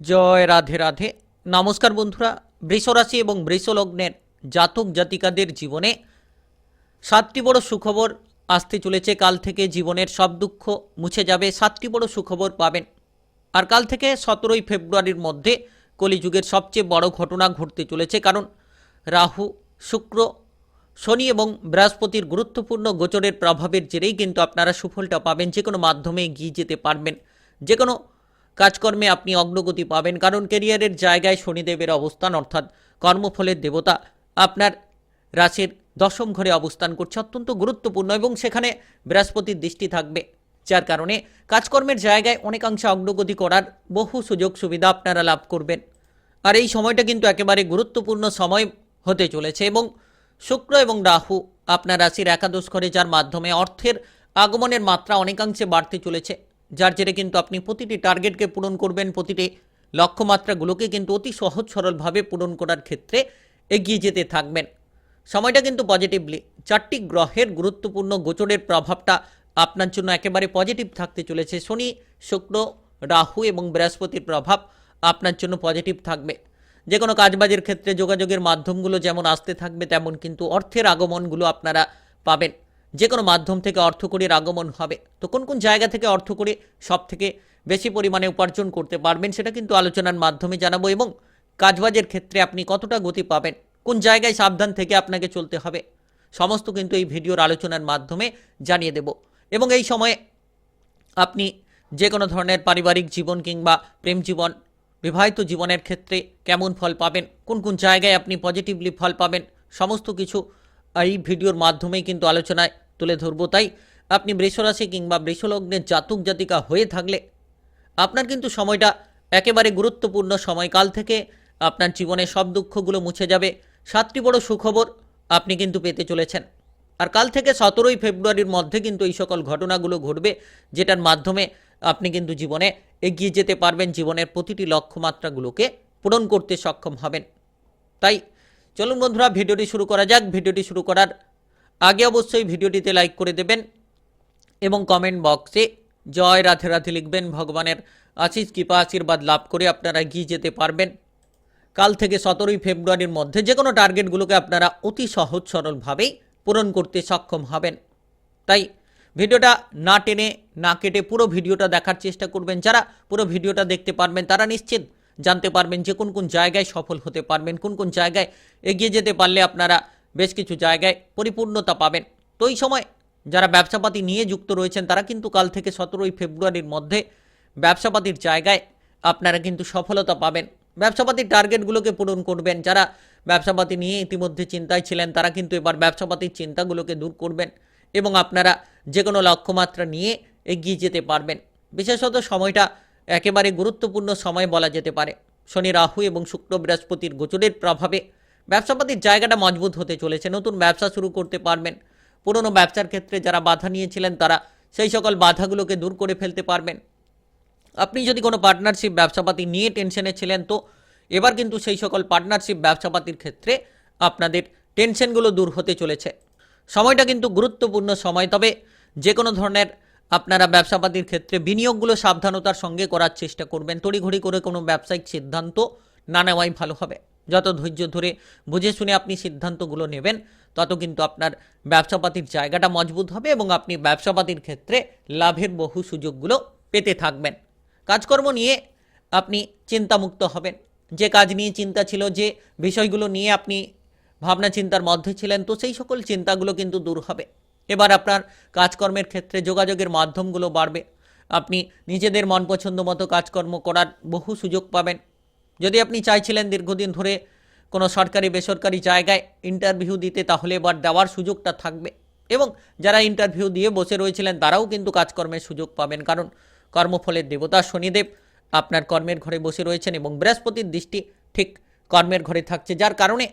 জয় রাধে রাধে। নমস্কার বন্ধুরা, বৃষরাশি এবং বৃষলগ্নের জাতক জাতিকাদের জীবনে সাতটি বড় সুখবর আসতে চলেছে। কাল থেকে জীবনের সব দুঃখ মুছে যাবে, সাতটি বড় সুখবর পাবেন। আর কাল থেকে সতেরোই ফেব্রুয়ারির মধ্যে কলিযুগের সবচেয়ে বড় ঘটনা ঘটতে চলেছে, কারণ রাহু, শুক্র, শনি এবং বৃহস্পতির গুরুত্বপূর্ণ গোচরের প্রভাবের জেরেই কিন্তু আপনারা সুফলটা পাবেন। যে কোনো মাধ্যমে এগিয়ে যেতে পারবেন। যে কোনো কাজকর্মে আপনি অগ্রগতি পাবেন, কারণ কেরিয়ারের জায়গায় শনিদেবের অবস্থান, অর্থাৎ কর্মফলের দেবতা আপনার রাশির দশম ঘরে অবস্থান করছে, অত্যন্ত গুরুত্বপূর্ণ এবং সেখানে বৃহস্পতির দৃষ্টি থাকবে, যার কারণে কাজকর্মের জায়গায় অনেকাংশে অগ্রগতি করার বহু সুযোগ সুবিধা আপনারা লাভ করবেন। আর এই সময়টা কিন্তু একেবারে গুরুত্বপূর্ণ সময় হতে চলেছে এবং শুক্র এবং রাহু আপনার রাশির একাদশ ঘরে, যার মাধ্যমে অর্থের আগমনের মাত্রা অনেকাংশে বাড়তে চলেছে। যার জেরে কিন্তু আপনি প্রতিটি টার্গেটকে পূরণ করবেন, প্রতিটি লক্ষ্যমাত্রাগুলোকে কিন্তু অতি সহজ সরলভাবে পূরণ করার ক্ষেত্রে এগিয়ে যেতে থাকবেন। সময়টা কিন্তু পজিটিভলি চারটি গ্রহের গুরুত্বপূর্ণ গোচরের প্রভাবটা আপনার জন্য একেবারে পজিটিভ থাকতে চলেছে। শনি, শুক্র, রাহু এবং বৃহস্পতির প্রভাব আপনার জন্য পজিটিভ থাকবে। যে কোনো কাজবাজের ক্ষেত্রে যোগাযোগের মাধ্যমগুলো যেমন আসতে থাকবে, তেমন কিন্তু অর্থের আগমনগুলো আপনারা পাবেন। যে কোনো মাধ্যম থেকে অর্থকরীর আগমন হবে। তো কোন কোন জায়গা থেকে অর্থকরী সব থেকে বেশি পরিমাণে উপার্জন করতে পারবেন সেটা কিন্তু আলোচনার মাধ্যমে জানাব এবং কাজবাজের ক্ষেত্রে আপনি কতটা গতি পাবেন, কোন জায়গায় সাবধান থেকে আপনাকে চলতে হবে, সমস্ত কিন্তু এই ভিডিওর আলোচনার মাধ্যমে জানিয়ে দেব। এবং এই সময়ে আপনি যে কোনো ধরনের পারিবারিক জীবন কিংবা প্রেম জীবন, বিবাহিত জীবনের ক্ষেত্রে কেমন ফল পাবেন, কোন কোন জায়গায় আপনি পজিটিভলি ফল পাবেন, সমস্ত কিছু এই ভিডিওর মাধ্যমেই কিন্তু আলোচনায় তুলে ধরবো। তাই আপনি বৃষরাশি কিংবা বৃষলগ্নের জাতক জাতিকা হয়ে থাকলে আপনার কিন্তু সময়টা একেবারে গুরুত্বপূর্ণ সময়কাল থেকে আপনার জীবনে সব দুঃখগুলো মুছে যাবে। সাতটি বড় সুখবর আপনি কিন্তু পেতে চলেছেন। আর কাল থেকে সতেরোই ফেব্রুয়ারির মধ্যে কিন্তু এই সকল ঘটনাগুলো ঘটবে, যেটার মাধ্যমে আপনি কিন্তু জীবনে এগিয়ে যেতে পারবেন, জীবনের প্রতিটি লক্ষ্যমাত্রাগুলোকে পূরণ করতে সক্ষম হবেন। তাই চলুন বন্ধুরা, ভিডিওটি শুরু করা যাক। ভিডিওটি শুরু করার আগে অবশ্যই ভিডিওটিতে লাইক করে দেবেন এবং কমেন্ট বক্সে জয় রাধে রাধে লিখবেন। ভগবানের আশিস কৃপা, আশীর্বাদ লাভ করে আপনারা এগিয়ে যেতে পারবেন। কাল থেকে সতেরোই ফেব্রুয়ারির মধ্যে যে কোনো টার্গেটগুলোকে আপনারা অতি সহজ সরলভাবেই পূরণ করতে সক্ষম হবেন। তাই ভিডিওটা না টেনে, না কেটে পুরো ভিডিওটা দেখার চেষ্টা করবেন। যারা পুরো ভিডিওটা দেখতে পারবেন, তারা নিশ্চিত জানতে পারবেন যে কোন কোন জায়গায় সফল হতে পারবেন, কোন কোন জায়গায় এগিয়ে যেতে পারলে আপনারা বেশ কিছু জায়গায় পরিপূর্ণতা পাবেন। তো এই সময় যারা ব্যবসাপাতি নিয়ে যুক্ত রয়েছেন, তারা কিন্তু কাল থেকে সতেরোই ফেব্রুয়ারির মধ্যে ব্যবসাপাতির জায়গায় আপনারা কিন্তু সফলতা পাবেন। ব্যবসাপাতির টার্গেটগুলোকে পূরণ করবেন। যারা ব্যবসাপাতি নিয়ে ইতিমধ্যে চিন্তায় ছিলেন, তারা কিন্তু এবার ব্যবসাপাতির চিন্তাগুলোকে দূর করবেন এবং আপনারা যে কোনো লক্ষ্যমাত্রা নিয়ে এগিয়ে যেতে পারবেন। বিশেষত সময়টা একেবারে গুরুত্বপূর্ণ সময় বলা যেতে পারে। শনি রাহু এবং শুক্র বৃহস্পতির গোচরের প্রভাবে ব্যবসাপাতির জায়গাটা মজবুত হতে চলেছে। নতুন ব্যবসা শুরু করতে পারবেন। পুরনো ব্যবসার ক্ষেত্রে যারা বাধা নিয়েছিলেন, তারা সেই সকল বাধাগুলোকে দূর করে ফেলতে পারবেন। আপনি যদি কোনো পার্টনারশিপ ব্যবসাপাতি নিয়ে টেনশনে ছিলেন, তো এবার কিন্তু সেই সকল পার্টনারশিপ ব্যবসাপাতির ক্ষেত্রে আপনাদের টেনশনগুলো দূর হতে চলেছে। সময়টা কিন্তু গুরুত্বপূর্ণ সময়, তবে যে কোনো ধরনের আপনারা ব্যবসাপাতির ক্ষেত্রে বিনিয়োগগুলো সাবধানতার সঙ্গে করার চেষ্টা করবেন। তড়িঘড়ি করে কোনো ব্যবসায়িক সিদ্ধান্ত না নেওয়াই ভালো হবে। যত ধৈর্য ধরে বুঝে শুনে আপনি সিদ্ধান্তগুলো নেবেন, তত কিন্তু আপনার ব্যবসাপাতির জায়গাটা মজবুত হবে এবং আপনি ব্যবসাপাতির ক্ষেত্রে লাভের বহু সুযোগগুলো পেতে থাকবেন। কাজকর্ম নিয়ে আপনি চিন্তামুক্ত হবেন। যে কাজ নিয়ে চিন্তা ছিল, যে বিষয়গুলো নিয়ে আপনি ভাবনা চিন্তার মধ্যে ছিলেন, তো সেই সকল চিন্তাগুলো কিন্তু দূর হবে। এবার আপনার কাজকর্মের ক্ষেত্রে যোগাযোগের মাধ্যমগুলো বাড়বে। আপনি নিজেদের মন পছন্দ মতো কাজকর্ম করার বহু সুযোগ পাবেন। যদি আপনি চাইছিলেন দীর্ঘদিন ধরে কোনো সরকারি বেসরকারি জায়গায় ইন্টারভিউ দিতে, তাহলে এবার দেওয়ার সুযোগটা থাকবে। এবং যারা ইন্টারভিউ দিয়ে বসে রয়েছিলেন, তারাও কিন্তু কাজকর্মের সুযোগ পাবেন। কারণ কর্মফলের দেবতা শনিদেব আপনার কর্মের ঘরে বসে রয়েছেন এবং বৃহস্পতির দৃষ্টি ঠিক কর্মের ঘরে থাকছে, যার কারণে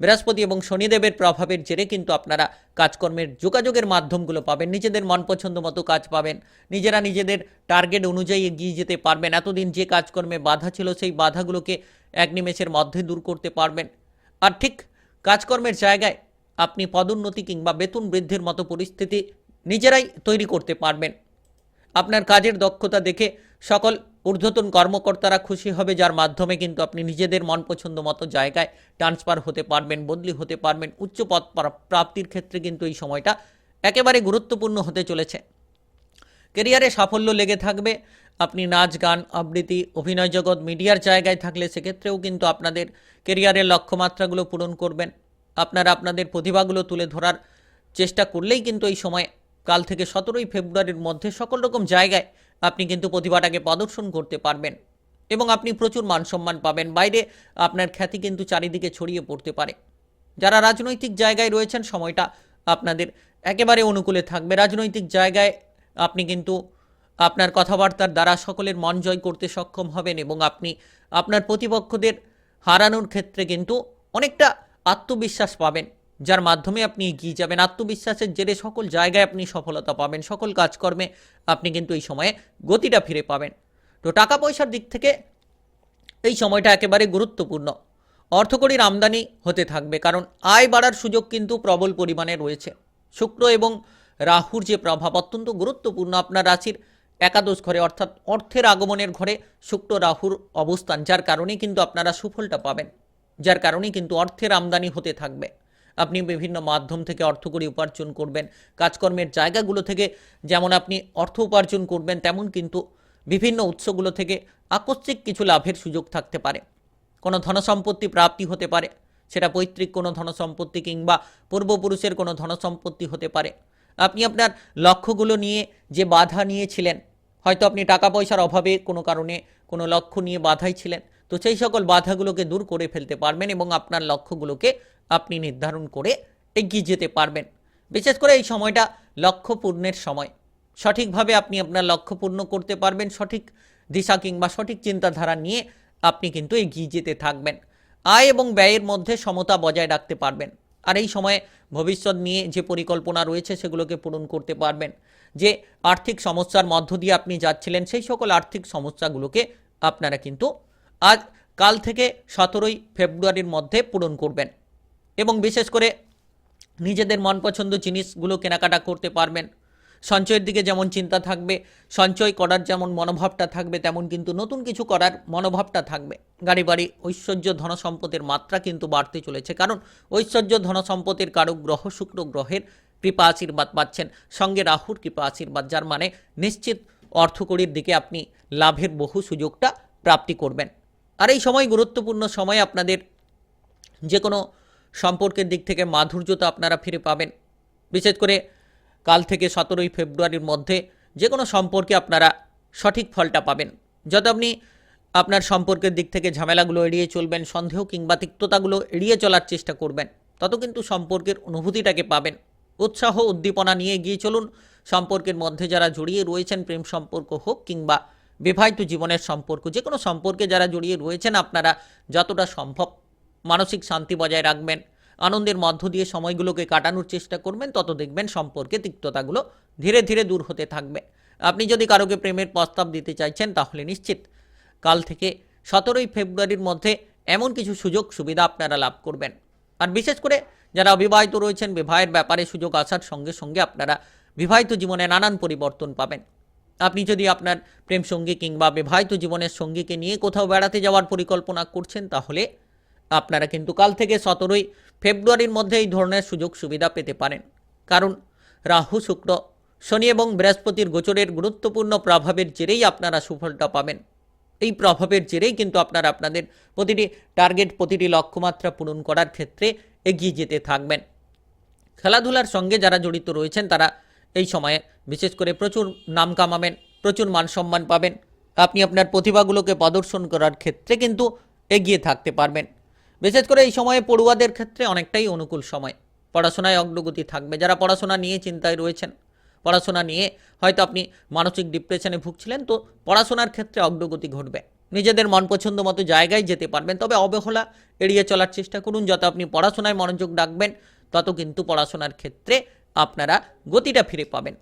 বৃহস্পতি এবং শনিদেবের প্রভাবের জেরে কিন্তু আপনারা কাজকর্মের যোগাযোগের মাধ্যমগুলো পাবেন, নিজেদের মন পছন্দ মতো কাজ পাবেন। নিজেরা নিজেদের টার্গেট অনুযায়ী এগিয়ে যেতে পারবেন। এতদিন যে কাজকর্মে বাধা ছিল, সেই বাধাগুলোকে এক নিমেষের মধ্যে দূর করতে পারবেন। আর ঠিক কাজকর্মের জায়গায় আপনি পদোন্নতি কিংবা বেতন বৃদ্ধির মতো পরিস্থিতি নিজেরাই তৈরি করতে পারবেন। আপনার কাজের দক্ষতা দেখে সকল ঊর্ধ্বতন কর্মকর্তারা খুশি হবে, যার মাধ্যমে কিন্তু আপনি নিজেদের মন পছন্দ মতো জায়গায় ট্রান্সফার হতে পারবেন, বদলি হতে পারবেন, উচ্চ পদ প্রা- প্রাপ্তির ক্ষেত্রে কিন্তু এই সময়টা একেবারে গুরুত্বপূর্ণ হতে চলেছে। কেরিয়ারে সাফল্য লেগে থাকবে, আপনি নাচ, গান, আবৃত্তি, অভিনয় জগৎ, মিডিয়ার জায়গায় থাকলে সেক্ষেত্রেও কিন্তু আপনাদের কেরিয়ারের লক্ষ্যমাত্রাগুলো পূরণ করবেন। আপনারা আপনাদের প্রতিভাগুলো তুলে ধরার চেষ্টা করলেই কিন্তু এই সময়, কাল থেকে সতেরোই ফেব্রুয়ারির মধ্যে সকল রকম জায়গায় আপনি কিন্তু প্রতিভাটাকে প্রদর্শন করতে পারবেন এবং আপনি প্রচুর মান সম্মান পাবেন। বাইরে আপনার খ্যাতি কিন্তু চারিদিকে ছড়িয়ে পড়তে পারে। যারা রাজনৈতিক জায়গায় রয়েছেন, সময়টা আপনাদের একেবারে অনুকূলে থাকবে। রাজনৈতিক জায়গায় আপনি কিন্তু আপনার কথাবার্তার দ্বারা সকলের মন জয় করতে সক্ষম হবেন এবং আপনি আপনার প্রতিপক্ষদের হারানোর ক্ষেত্রে কিন্তু অনেকটা আত্মবিশ্বাস পাবেন। যার মাধ্যমে আপনি এগিয়ে যাবেন। আত্মবিশ্বাসের জেরে সকল জায়গায় আপনি সফলতা পাবেন, সকল কাজকর্মে আপনি কিন্তু এই সময়ে গতিটা ফিরে পাবেন। তো টাকা পয়সার দিক থেকে এই সময়টা একেবারে গুরুত্বপূর্ণ। অর্থকরীর আমদানি হতে থাকবে, কারণ আয় বাড়ার সুযোগ কিন্তু প্রবল পরিমাণে রয়েছে। শুক্র এবং রাহুর যে প্রভাব অত্যন্ত গুরুত্বপূর্ণ আপনার রাশির একাদশ ঘরে, অর্থাৎ অর্থের আগমনের ঘরে শুক্র রাহুর অবস্থান, যার কারণে কিন্তু আপনারা সুফলটা পাবেন, যার কারণে কিন্তু অর্থের আমদানি হতে থাকবে। আপনি বিভিন্ন মাধ্যম থেকে অর্থকরী উপার্জন করবেন। কাজকর্মের জায়গাগুলো থেকে যেমন আপনি অর্থ উপার্জন করবেন, তেমন কিন্তু বিভিন্ন উৎসগুলো থেকে আকস্মিক কিছু লাভের সুযোগ থাকতে পারে। কোনো ধনসম্পত্তি প্রাপ্তি হতে পারে, সেটা পৈতৃক কোনো ধনসম্পত্তি কিংবা পূর্বপুরুষের কোনো ধনসম্পত্তি হতে পারে। আপনি আপনার লক্ষ্যগুলো নিয়ে যে বাধা নিয়েছিলেন, হয়তো আপনি টাকা পয়সার অভাবে কোনো কারণে কোনো লক্ষ্য নিয়ে বাধাই ছিলেন, তো সেই সকল বাধাগুলোকে দূর করে ফেলতে পারবেন এবং আপনার লক্ষ্যগুলোকে আপনি নির্ধারণ করে এগিয়ে যেতে পারবেন। বিশেষ করে এই সময়টা লক্ষ্য পূর্ণের সময়। সঠিকভাবে আপনি আপনার লক্ষ্য পূর্ণ করতে পারবেন, সঠিক দিশা কিংবা সঠিক চিন্তাধারা নিয়ে আপনি কিন্তু এগিয়ে যেতে থাকবেন। আয় এবং ব্যয়ের মধ্যে সমতা বজায় রাখতে পারবেন। আর এই সময়ে ভবিষ্যৎ নিয়ে যে পরিকল্পনা রয়েছে সেগুলোকে পূরণ করতে পারবেন। যে আর্থিক সমস্যার মধ্য দিয়ে আপনি যাচ্ছিলেন, সেই সকল আর্থিক সমস্যাগুলোকে আপনারা কিন্তু আজ কাল থেকে সতেরোই ফেব্রুয়ারির মধ্যে পূরণ করবেন। এবং বিশেষ করে নিজেদের মন পছন্দ জিনিসগুলো কেনাকাটা করতে পারবেন। সঞ্চয়ের দিকে যেমন চিন্তা থাকবে, সঞ্চয় করার যেমন মনোভাবটা থাকবে, তেমন কিন্তু নতুন কিছু করার মনোভাবটা থাকবে। গাড়ি বাড়ি, ঐশ্বর্য ধনসম্পদের মাত্রা কিন্তু বাড়তে চলেছে। কারণ ঐশ্বর্য ধনসম্পদের কারক গ্রহ শুক্র গ্রহের কৃপা আশীর্বাদ পাচ্ছেন। সঙ্গে রাহুর কৃপা আশীর্বাদ, যার মানে নিশ্চিত অর্থকড়ির দিকে আপনি লাভের বহু সুযোগটা প্রাপ্তি করবেন। আর এই সময় গুরুত্বপূর্ণ সময় আপনাদের যে কোনো সম্পর্কের দিক থেকে মাধুর্যতা আপনারা ফিরে পাবেন। বিশেষ করে কাল থেকে সতেরোই ফেব্রুয়ারির মধ্যে যে কোনো সম্পর্কে আপনারা সঠিক ফলটা পাবেন। যত আপনি আপনার সম্পর্কের দিক থেকে ঝামেলাগুলো এড়িয়ে চলবেন, সন্দেহ কিংবা তিক্ততাগুলো এড়িয়ে চলার চেষ্টা করবেন, তত কিন্তু সম্পর্কের অনুভূতিটাকে পাবেন। উৎসাহ, উদ্দীপনা নিয়ে এগিয়ে চলুন। সম্পর্কের মধ্যে যারা জড়িয়ে রয়েছেন, প্রেম সম্পর্ক হোক কিংবা বিবাহিত জীবনের সম্পর্ক, যে কোনো সম্পর্কে যারা জড়িয়ে রয়েছেন, আপনারা যতটা সম্ভব মানসিক শান্তি বজায় রাখবেন। আনন্দের মধ্য দিয়ে সময়গুলোকে কাটানোর চেষ্টা করবেন, তত দেখবেন সম্পর্কে তিক্ততাগুলো ধীরে ধীরে দূর হতে থাকবে। আপনি যদি কারোকে প্রেমের প্রস্তাব দিতে চাইছেন, তাহলে নিশ্চিত কাল থেকে সতেরোই ফেব্রুয়ারির মধ্যে এমন কিছু সুযোগ সুবিধা আপনারা লাভ করবেন। আর বিশেষ করে যারা অবিবাহিত রয়েছেন, বিবাহের ব্যাপারে সুযোগ আসার সঙ্গে সঙ্গে আপনারা বিবাহিত জীবনে নানান পরিবর্তন পাবেন। আপনি যদি আপনার প্রেম সঙ্গী কিংবা বিবাহিত জীবনের সঙ্গীকে নিয়ে কোথাও বেড়াতে যাওয়ার পরিকল্পনা করছেন, তাহলে আপনারা কিন্তু কাল থেকে সতেরোই ফেব্রুয়ারির মধ্যে এই ধরনের সুযোগ সুবিধা পেতে পারেন। কারণ রাহু, শুক্র, শনি এবং বৃহস্পতির গোচরের গুরুত্বপূর্ণ প্রভাবের জেরেই আপনারা সুফলটা পাবেন। এই প্রভাবের জেরেই কিন্তু আপনারা আপনাদের প্রতিটি টার্গেট, প্রতিটি লক্ষ্যমাত্রা পূরণ করার ক্ষেত্রে এগিয়ে যেতে থাকবেন। খেলাধুলার সঙ্গে যারা জড়িত রয়েছেন, তারা এই সময়ে বিশেষ করে প্রচুর নাম কামাবেন, প্রচুর মান সম্মান পাবেন। আপনি আপনার প্রতিভাগুলোকে প্রদর্শন করার ক্ষেত্রে কিন্তু এগিয়ে থাকতে পারবেন। বিশেষ করে এই সময়ে পড়ুয়াদের ক্ষেত্রে অনেকটাই অনুকূল সময়। পড়াশোনায় অগ্রগতি থাকবে। যারা পড়াশোনা নিয়ে চিন্তায় রয়েছেন, পড়াশোনা নিয়ে হয়তো আপনি মানসিক ডিপ্রেশনে ভুগছিলেন, তো পড়াশোনার ক্ষেত্রে অগ্রগতি ঘটবে। নিজেদের মন পছন্দ মতো জায়গায় যেতে পারবেন, তবে অবহেলা এড়িয়ে চলার চেষ্টা করুন। যত আপনি পড়াশোনায় মনোযোগ রাখবেন, তত কিন্তু পড়াশোনার ক্ষেত্রে আপনারা গতিটা ফিরে পাবেন।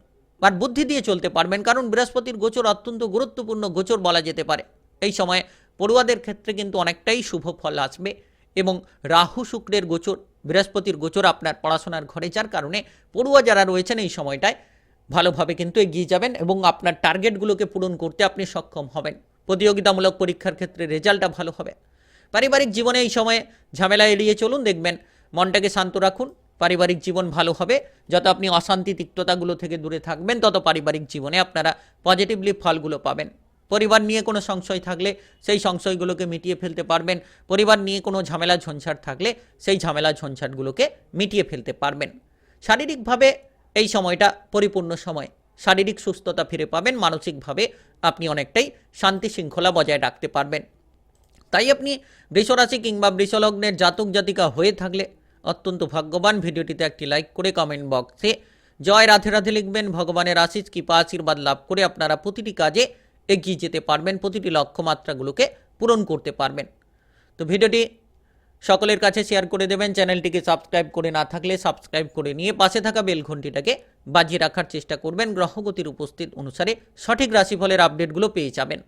আর বুদ্ধি দিয়ে চলতে পারবেন, কারণ বৃহস্পতির গোচর অত্যন্ত গুরুত্বপূর্ণ গোচর বলা যেতে পারে। এই সময়ে পড়ুয়াদের ক্ষেত্রে কিন্তু অনেকটাই শুভ ফল আসবে। এবং রাহু শুক্রের গোচর, বৃহস্পতির গোচর আপনার পড়াশোনার ঘরে, যার কারণে পড়ুয়া যারা রয়েছেন এই সময়টায় ভালোভাবে কিন্তু এগিয়ে যাবেন এবং আপনার টার্গেটগুলোকে পূরণ করতে আপনি সক্ষম হবেন। প্রতিযোগিতামূলক পরীক্ষার ক্ষেত্রে রেজাল্টটা ভালো হবে। পারিবারিক জীবনে এই সময়ে ঝামেলা এড়িয়ে চলুন, দেখবেন মনটাকে শান্ত রাখুন, পারিবারিক জীবন ভালো হবে। যত আপনি অশান্তি, তিক্ততাগুলো থেকে দূরে থাকবেন, তত পারিবারিক জীবনে আপনারা পজিটিভলি ফলগুলো পাবেন। পরিবার নিয়ে কোনো সংশয় থাকলে সেই সংশয়গুলোকে মিটিয়ে ফেলতে পারবেন। পরিবার নিয়ে কোনো ঝামেলা ঝঞ্ঝাট থাকলে সেই ঝামেলা ঝঞ্ঝাটগুলোকে মিটিয়ে ফেলতে পারবেন। শারীরিকভাবে এই সময়টা পরিপূর্ণ সময়। শারীরিক সুস্থতা ফিরে পাবেন, মানসিকভাবে আপনি অনেকটাই শান্তি শৃঙ্খলা বজায় রাখতে পারবেন। তাই আপনি বৃষরাশি কিংবা বৃষলগ্নের জাতক জাতিকা হয়ে থাকলে অত্যন্ত ভাগ্যবান। ভিডিওটিতে একটি লাইক করে কমেন্ট বক্সে জয় রাধে রাধে লিখবেন। ভগবানের আশিস কৃপা, আশীর্বাদ লাভ করে আপনারা প্রতিটি কাজে এগিয়ে যেতে পারবেন, প্রতিটি লক্ষ্যমাত্রাগুলোকে পূরণ করতে পারবেন। তো ভিডিওটি সকলের কাছে শেয়ার করে দেবেন, চ্যানেলটিকে সাবস্ক্রাইব করে না থাকলে সাবস্ক্রাইব করে নিয়ে পাশে থাকা বেল ঘন্টিটাকে বাজিয়ে রাখার চেষ্টা করবেন। গ্রহগতির উপস্থিত অনুসারে সঠিক রাশিফলের আপডেটগুলো পেয়ে যাবেন।